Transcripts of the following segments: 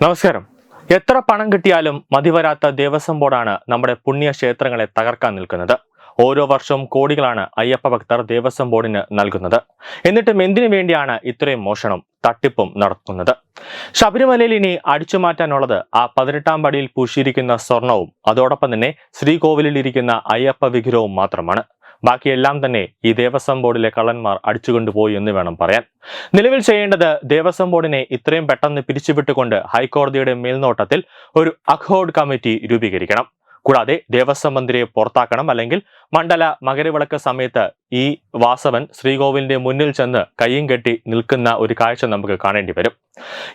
നമസ്കാരം. എത്ര പണം കിട്ടിയാലും മതിവരാത്ത ദേവസ്വം ബോർഡാണ് നമ്മുടെ പുണ്യ ക്ഷേത്രങ്ങളെ തകർക്കാൻ നിൽക്കുന്നത്. ഓരോ വർഷവും കോടികളാണ് അയ്യപ്പ ഭക്തർ ദേവസ്വം ബോർഡിന് നൽകുന്നത്. എന്നിട്ടും എന്തിനു വേണ്ടിയാണ് ഇത്രയും മോഷണം തട്ടിപ്പും നടത്തുന്നത്? ശബരിമലയിൽ ഇനി അടിച്ചുമാറ്റാനുള്ളത് ആ പതിനെട്ടാം പടിയിൽ പൂശിയിരിക്കുന്ന സ്വർണവും അതോടൊപ്പം തന്നെ ശ്രീകോവിലിൽ ഇരിക്കുന്ന അയ്യപ്പ വിഗ്രഹവും മാത്രമാണ്. ബാക്കിയെല്ലാം തന്നെ ഈ ദേവസ്വം ബോർഡിലെ കള്ളന്മാർ അടിച്ചുകൊണ്ടുപോയി എന്ന് വേണം പറയാൻ. നിലവിൽ ചെയ്യേണ്ടത് ദേവസ്വം ബോർഡിനെ ഇത്രയും പെട്ടെന്ന് പിരിച്ചുവിട്ടുകൊണ്ട് ഹൈക്കോടതിയുടെ മേൽനോട്ടത്തിൽ ഒരു അഖോർഡ് കമ്മിറ്റി രൂപീകരിക്കണം. കൂടാതെ ദേവസ്വം മന്ത്രിയെ പുറത്താക്കണം. അല്ലെങ്കിൽ മണ്ഡല മകരവിളക്ക് സമയത്ത് ഈ വാസവൻ ശ്രീകോവിലിന്റെ മുന്നിൽ ചെന്ന് കയ്യും കെട്ടി നിൽക്കുന്ന ഒരു കാഴ്ച നമുക്ക് കാണേണ്ടി വരും.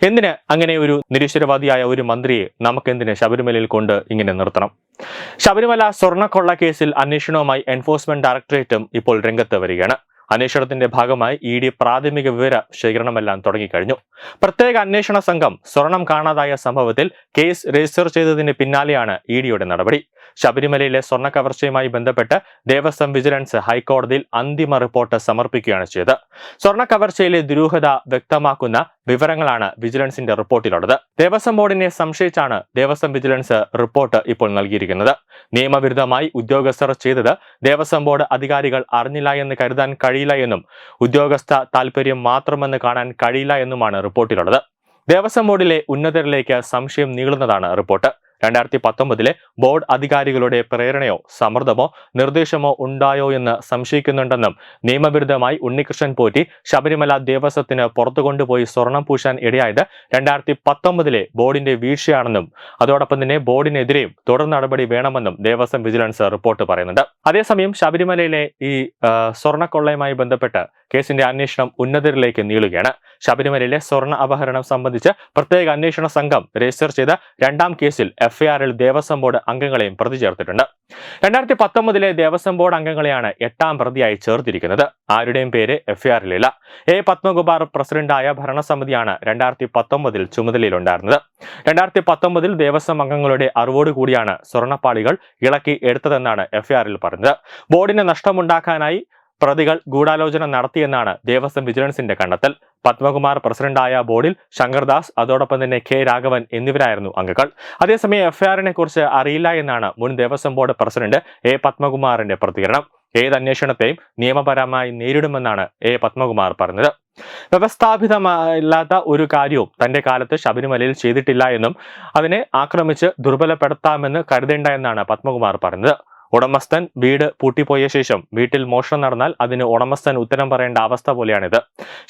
എന്തിന് അങ്ങനെ ഒരു നിരീശ്വരവാദിയായ ഒരു മന്ത്രിയെ നമുക്കെന്തിന് ശബരിമലയിൽ കൊണ്ട് ഇങ്ങനെ നിർത്തണം? ശബരിമല സ്വർണക്കൊള്ള കേസിൽ അന്വേഷണവുമായി എൻഫോഴ്സ്മെന്റ് ഡയറക്ടറേറ്റും ഇപ്പോൾ രംഗത്ത് വരികയാണ്. അന്വേഷണത്തിന്റെ ഭാഗമായി ഇ ഡി പ്രാഥമിക വിവര ശേഖരണമെല്ലാം തുടങ്ങിക്കഴിഞ്ഞു. പ്രത്യേക അന്വേഷണ സംഘം സ്വർണം കാണാതായ സംഭവത്തിൽ കേസ് രജിസ്റ്റർ ചെയ്തതിന് പിന്നാലെയാണ് ഇ ഡിയുടെ നടപടി. ശബരിമലയിലെ സ്വർണ കവർച്ചയുമായി ബന്ധപ്പെട്ട് ദേവസ്വം വിജിലൻസ് ഹൈക്കോടതിയിൽ അന്തിമ റിപ്പോർട്ട് സമർപ്പിക്കുകയാണ് ചെയ്തത്. സ്വർണ കവർച്ചയിലെ ദുരൂഹത വ്യക്തമാക്കുന്ന വിവരങ്ങളാണ് വിജിലൻസിന്റെ റിപ്പോർട്ടിലുള്ളത്. ദേവസ്വം ബോർഡിനെ സംശയിച്ചാണ് ദേവസ്വം വിജിലൻസ് റിപ്പോർട്ട് ഇപ്പോൾ നൽകിയിരിക്കുന്നത്. നിയമവിരുദ്ധമായി ഉദ്യോഗസ്ഥർ ചെയ്തത് ദേവസ്വം ബോർഡ് അധികാരികൾ അറിഞ്ഞില്ല എന്ന് കരുതാൻ കഴിയില്ല എന്നും ഉദ്യോഗസ്ഥ താൽപര്യം മാത്രമെന്ന് കാണാൻ കഴിയില്ല എന്നുമാണ് റിപ്പോർട്ടിലുള്ളത്. ദേവസ്വം ബോർഡിലെ ഉന്നതരിലേക്ക് സംശയം നീളുന്നതാണ് റിപ്പോർട്ട്. രണ്ടായിരത്തി പത്തൊമ്പതിലെ ബോർഡ് അധികാരികളുടെ പ്രേരണയോ സമ്മർദ്ദമോ നിർദ്ദേശമോ ഉണ്ടായോ എന്ന് സംശയിക്കുന്നുണ്ടെന്നും നിയമവിരുദ്ധമായി ഉണ്ണികൃഷ്ണൻ പോറ്റി ശബരിമല ദേവസ്വത്തിന് പുറത്തു കൊണ്ടുപോയി സ്വർണം പൂശാൻ ഇടയായത് രണ്ടായിരത്തി പത്തൊമ്പതിലെ ബോർഡിന്റെ വീഴ്ചയാണെന്നും അതോടൊപ്പം തന്നെ ബോർഡിനെതിരെയും തുടർ നടപടി വേണമെന്നും ദേവസ്വം വിജിലൻസ് റിപ്പോർട്ട് പറയുന്നുണ്ട്. അതേസമയം ശബരിമലയിലെ ഈ സ്വർണക്കൊള്ളയുമായി ബന്ധപ്പെട്ട് കേസിന്റെ അന്വേഷണം ഉന്നതരിലേക്ക് നീളുകയാണ്. ശബരിമലയിലെ സ്വർണ അപഹരണം സംബന്ധിച്ച് പ്രത്യേക അന്വേഷണ സംഘം രജിസ്റ്റർ ചെയ്ത രണ്ടാം കേസിൽ എഫ്ഐആറിൽ ദേവസ്വം ബോർഡ് അംഗങ്ങളെയും പ്രതി ചേർത്തിട്ടുണ്ട്. രണ്ടായിരത്തി പത്തൊമ്പതിലെ ദേവസ്വം ബോർഡ് അംഗങ്ങളെയാണ് എട്ടാം പ്രതിയായി ചേർത്തിരിക്കുന്നത്. ആരുടെയും പേര് എഫ്ഐആറിലില്ല. എ. പത്മകുമാർ പ്രസിഡന്റായ ഭരണസമിതിയാണ് രണ്ടായിരത്തി പത്തൊമ്പതിൽ ചുമതലയിലുണ്ടായിരുന്നത്. രണ്ടായിരത്തി പത്തൊമ്പതിൽ ദേവസ്വം അംഗങ്ങളുടെ അറിവോടുകൂടിയാണ് സ്വർണപ്പാളികൾ ഇളക്കി എടുത്തതെന്നാണ് എഫ്ഐആറിൽ പറഞ്ഞത് ബോർഡിന് നഷ്ടമുണ്ടാക്കാനായി പ്രതികൾ ഗൂഢാലോചന നടത്തിയെന്നാണ് ദേവസ്വം വിജിലൻസിന്റെ കണ്ടെത്തൽ. പത്മകുമാർ പ്രസിഡന്റായ ബോർഡിൽ ശങ്കർദാസ് അതോടൊപ്പം തന്നെ കെ രാഘവൻ എന്നിവരായിരുന്നു അംഗങ്ങൾ. അതേസമയം എഫ്ഐആറിനെ കുറിച്ച് അറിയില്ല എന്നാണ് മുൻ ദേവസ്വം ബോർഡ് പ്രസിഡന്റ് എ പത്മകുമാറിന്റെ പ്രതികരണം. ഏത് അന്വേഷണത്തെയും നിയമപരമായി നേരിടുമെന്നാണ് എ പത്മകുമാർ പറഞ്ഞത്. വ്യവസ്ഥാപിതമല്ലാത്ത ഒരു കാര്യവും തന്റെ കാലത്ത് ശബരിമലയിൽ ചെയ്തിട്ടില്ല എന്നും അതിനെ ആക്രമിച്ച് ദുർബലപ്പെടുത്താമെന്ന് കരുതേണ്ട എന്നാണ് പത്മകുമാർ പറഞ്ഞത്. ഉടമസ്ഥൻ വീട് പൂട്ടിപ്പോയ ശേഷം വീട്ടിൽ മോഷണം നടന്നാൽ അതിന് ഉടമസ്ഥൻ ഉത്തരം പറയേണ്ട അവസ്ഥ പോലെയാണിത്.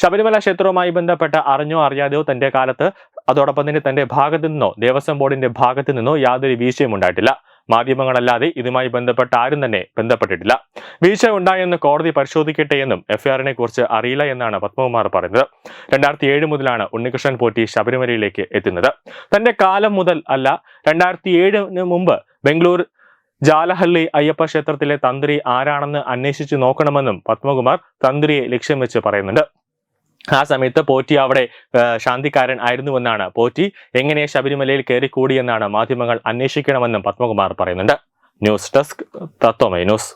ശബരിമല ക്ഷേത്രവുമായി ബന്ധപ്പെട്ട അറിഞ്ഞോ അറിയാതെയോ തന്റെ കാലത്ത് അതോടൊപ്പം തന്നെ തന്റെ ഭാഗത്തു നിന്നോ ദേവസ്വം ബോർഡിന്റെ ഭാഗത്തു നിന്നോ യാതൊരു വീഴ്ചയും ഉണ്ടായിട്ടില്ല. മാധ്യമങ്ങളല്ലാതെ ഇതുമായി ബന്ധപ്പെട്ട ആരും തന്നെ ബന്ധപ്പെട്ടിട്ടില്ല. വീഴ്ച ഉണ്ടായെന്ന് കോടതി പരിശോധിക്കട്ടെ എന്നും എഫ്ഐആറിനെ കുറിച്ച് അറിയില്ല എന്നാണ് പത്മകുമാർ പറയുന്നത്. രണ്ടായിരത്തി ഏഴ് മുതലാണ് ഉണ്ണികൃഷ്ണൻ പോറ്റി ശബരിമലയിലേക്ക് എത്തുന്നത്. തന്റെ കാലം മുതൽ അല്ല രണ്ടായിരത്തി ഏഴിന് മുമ്പ് ബംഗളൂർ ജാലഹള്ളി അയ്യപ്പ ക്ഷേത്രത്തിലെ തന്ത്രി ആരാണെന്ന് അന്വേഷിച്ചു നോക്കണമെന്നും പത്മകുമാർ തന്ത്രിയെ ലക്ഷ്യം വെച്ച് പറയുന്നുണ്ട്. ആ സമയത്ത് പോറ്റി അവിടെ ശാന്തിക്കാരൻ ആയിരുന്നുവെന്നാണ് പോറ്റി. എങ്ങനെ ശബരിമലയിൽ കയറി കൂടിയെന്നാണ് മാധ്യമങ്ങൾ അന്വേഷിക്കണമെന്നും പത്മകുമാർ പറയുന്നുണ്ട്. News desk Tatwamayi news.